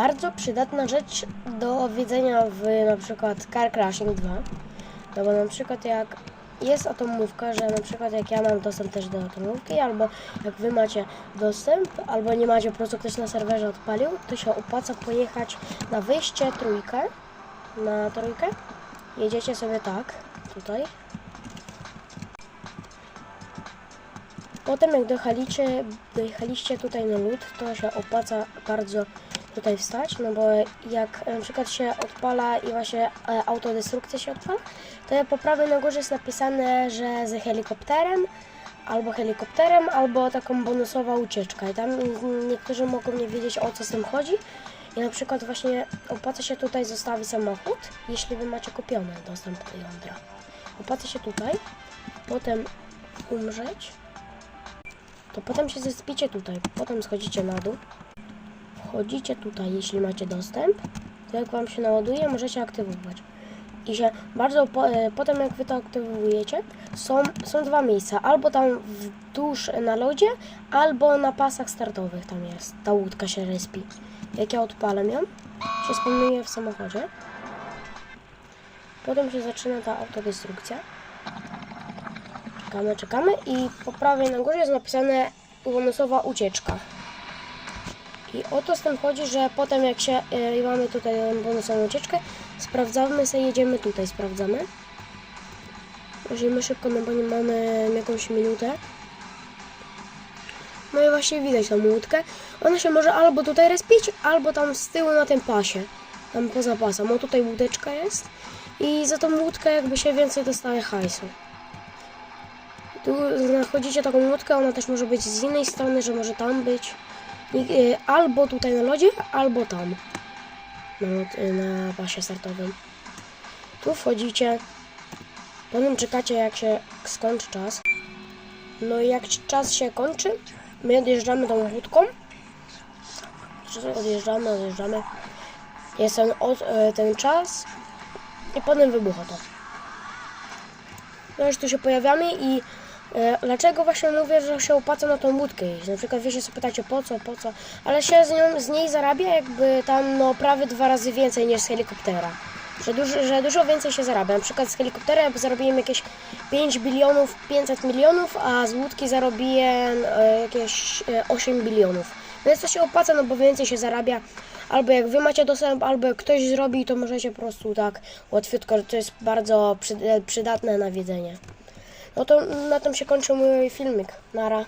bardzo przydatna rzecz do wiedzenia w na przykład Car Crashing 2. No bo na przykład jak jest atomówka, że na przykład jak ja mam dostęp też do atomówki, albo jak wy macie dostęp, albo nie macie, po prostu ktoś na serwerze odpalił, to się opłaca pojechać na wyjście trójkę, na trójkę. Jedziecie sobie tak, tutaj. Potem jak dojechaliście, dojechaliście tutaj na lód, to się opłaca bardzo tutaj wstać, no bo jak na przykład się odpala i właśnie e, autodestrukcja się odpala, to po prawej na górze jest napisane, że z helikopterem, albo helikopterem, albo taką bonusowa ucieczka. I tam niektórzy mogą nie wiedzieć o co z tym chodzi. I na przykład właśnie opłaca się tutaj zostawić samochód, jeśli wy macie kupiony dostęp do jądra. Opłaca się tutaj, potem umrzeć, to potem się zespicie tutaj, potem schodzicie na dół, wchodzicie tutaj, jeśli macie dostęp, to jak Wam się naładuje, możecie aktywować. I się bardzo, po, e, potem jak Wy to aktywujecie, są, są dwa miejsca, albo tam wzdłuż na lodzie, albo na pasach startowych tam jest, ta łódka się respi. Jak ja odpalam ją, się spełnuje w samochodzie, potem się zaczyna ta autodestrukcja. Czekamy, czekamy i po prawej na górze jest napisane bonusowa ucieczka. I o to z tym chodzi, że potem jak się y, mamy tutaj bonusową ucieczkę, sprawdzamy sobie, jedziemy tutaj, sprawdzamy. Jedziemy szybko, no bo nie mamy jakąś minutę. No i właśnie widać tą łódkę. Ona się może albo tutaj respić, albo tam z tyłu na tym pasie. Tam poza pasem. O tutaj łódeczka jest. I za tą łódkę jakby się więcej dostaje hajsu. Tu znachodzicie taką łódkę, ona też może być z innej strony, że może tam być. Y, albo tutaj na lodzie, albo tam. Na, y, na pasie startowym. Tu wchodzicie. Potem czekacie jak się skończy czas. No i jak czas się kończy, my odjeżdżamy tą łódką. Odjeżdżamy, odjeżdżamy. Jest ten, y, ten czas i potem wybucha to. No już tu się pojawiamy i dlaczego właśnie mówię, że się opłaca na tą łódkę jeździć? Na przykład wy się zapytacie po co, po co, ale się z, nią, z niej zarabia jakby tam no prawie dwa razy więcej niż z helikoptera. Że dużo, że dużo więcej się zarabia. Na przykład z helikoptera zarobiłem jakieś 5 bilionów 500 milionów, a z łódki zarobiłem e, jakieś e, 8 bilionów. Więc to się opłaca, no bo więcej się zarabia. Albo jak wy macie dostęp, albo jak ktoś zrobi, to możecie po prostu tak łatwiutko. To jest bardzo przyda- przydatne na wiedzenie. No to na tym się kończy mój filmik. Nara.